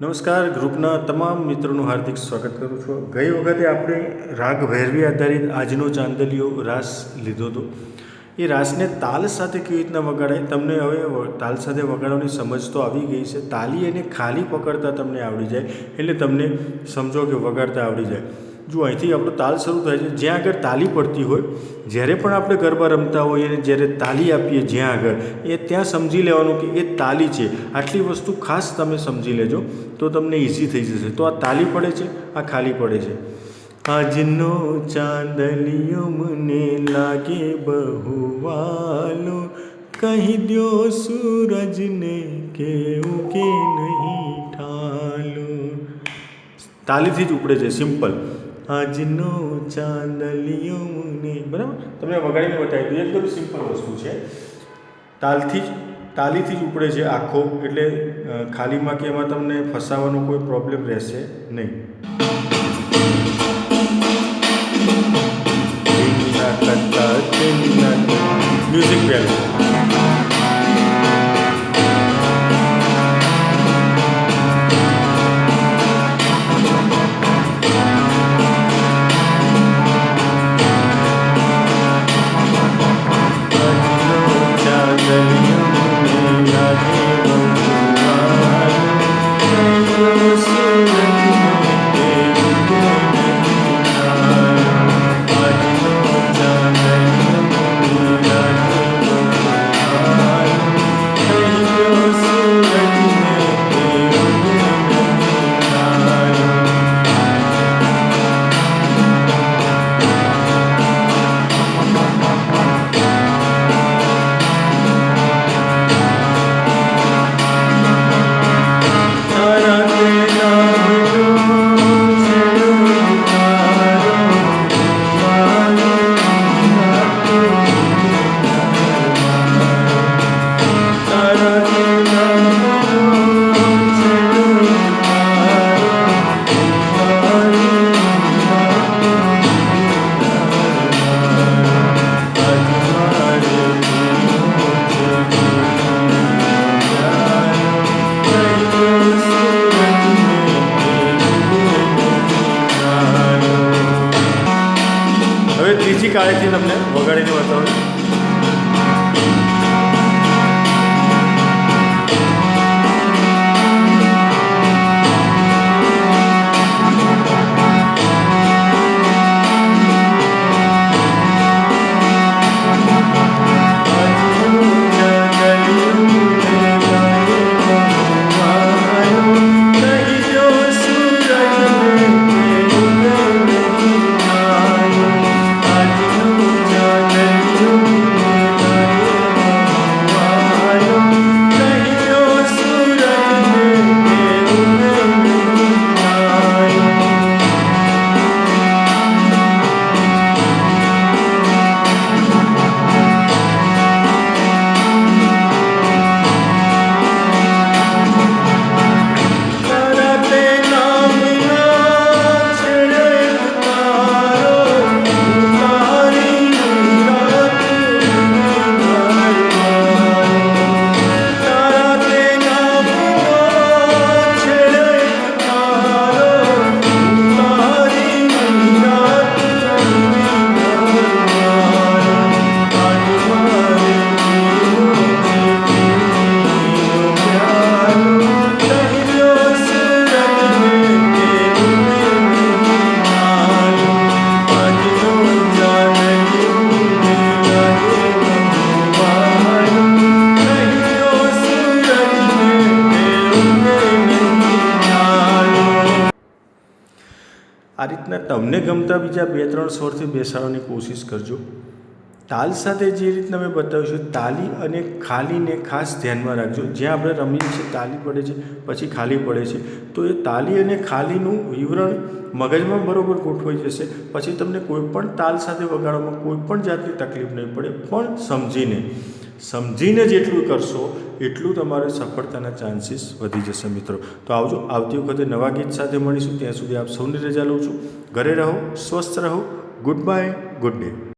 નમસ્કાર, ગ્રુપના તમામ મિત્રોનું હાર્દિક સ્વાગત કરું છું. ગઈ વખતે આપણે રાગ ભૈરવી આધારિત આજનો ચાંદલિયો રાસ લીધો હતો. એ રાસને તાલ સાથે કેવી રીતના વગાડાય? તમને હવે તાલ સાથે વગાડવાની સમજ તો આવી ગઈ છે. તાલી અને ખાલી પકડતા તમને આવડી જાય. એટલે તમને સમજો કે વગાડતા આવડી જાય. જો અહીંથી આપણો તાલ શરૂ થાય છે, જ્યાં આગળ તાલી પડતી હોય, જ્યારે પણ આપણે ગરબા રમતા હોઈએ અને જ્યારે તાલી આપીએ જ્યાં આગળ, એ ત્યાં સમજી લેવાનું કે એ તાલી છે. આટલી વસ્તુ ખાસ તમે સમજી લેજો, તો તમને ઇઝી થઈ જશે. તો આ તાલી પડે છે, આ ખાલી પડે છે. આજનો ચાંદલિયો મને લાગે બહુ વાલો કહી દ્યો સૂરજને કેવું કે નહીં ઠાલું. તાલીથી જ ઉપડે છે સિમ્પલ આજનો ચાંદલિયો મને. બરાબર? તમને વગાડીને બતાવી દઉં. એકદમ સિમ્પલ વસ્તુ છે. તાલથી જ, તાલીથી જ ઉપડે છે આખો. એટલે ખાલીમાં કે એમાં તમને ફસાવાનો કોઈ પ્રોબ્લેમ રહેશે નહીં. હવે ત્રીજી કાળેથી તમને વગાડીને બતાવું આ રીતના તમને ગમતા બીજા બે ત્રણ સ્વરથી બેસાડવાની કોશિશ કરજો. તાલ સાથે જે રીતના મેં બતાવ્યું તાલી અને ખાલીને ખાસ ધ્યાનમાં રાખજો. જ્યાં આપણે રમીએ છીએ, તાલી પડે છે, પછી ખાલી પડે છે. તો એ તાલી અને ખાલીનું વિવરણ મગજમાં બરાબર ગોઠવાઈ જશે. પછી તમને કોઈપણ તાલ સાથે વગાડવામાં કોઈપણ જાતની તકલીફ નહીં પડે, પણ સમજીને. સમજીને જેટલું કરશો, એટલું તમારે સફળતાના ચાન્સીસ વધી જશે મિત્રો. તો આવજો, આવતી વખતે નવા ગીત સાથે મળીશું. ત્યાં સુધી આપ સૌની રજા લઉં છું. ઘરે રહો, સ્વસ્થ રહો. Good bye good day